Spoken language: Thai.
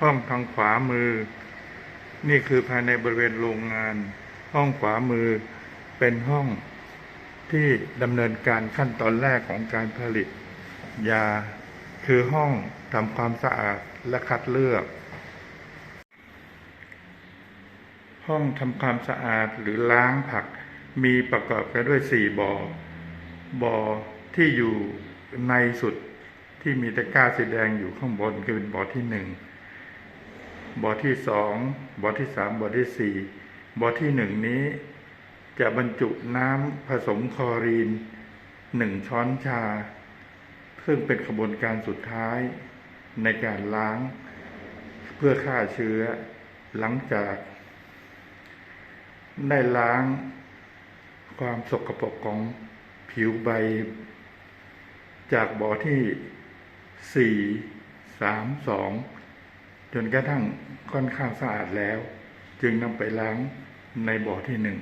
ห้องทางขวามือ นี่คือภายในบริเวณโรงงาน ห้องขวามือเป็นห้องที่ดำเนินการขั้นตอนแรกของการผลิต ยาคือห้องทำความสะอาดและคัดเลือก ห้องทำความสะอาดหรือล้างผักมีประกอบกันด้วยสี่บ่อบ่อที่อยู่ในสุดที่มีตะกร้าสีแดงอยู่ข้างบนคือเป็นบ่อที่หนึ่ง บ่อที่สองบ่อที่สามบ่อที่สี่บ่อที่หนึ่งนี้ จะบรรจุน้ำผสมคอรีนหนึ่งช้อนชา ซึ่งเป็นกระบวนการสุดท้ายในการล้าง เพื่อฆ่าเชื้อหลังจาก ได้ล้างความสกปรกของผิวใบ จากบ่อที่สี่สามสอง จนกระทั่งค่อนข้างสะอาดแล้ว จึงนำไปล้างในบ่อที่หนึ่ง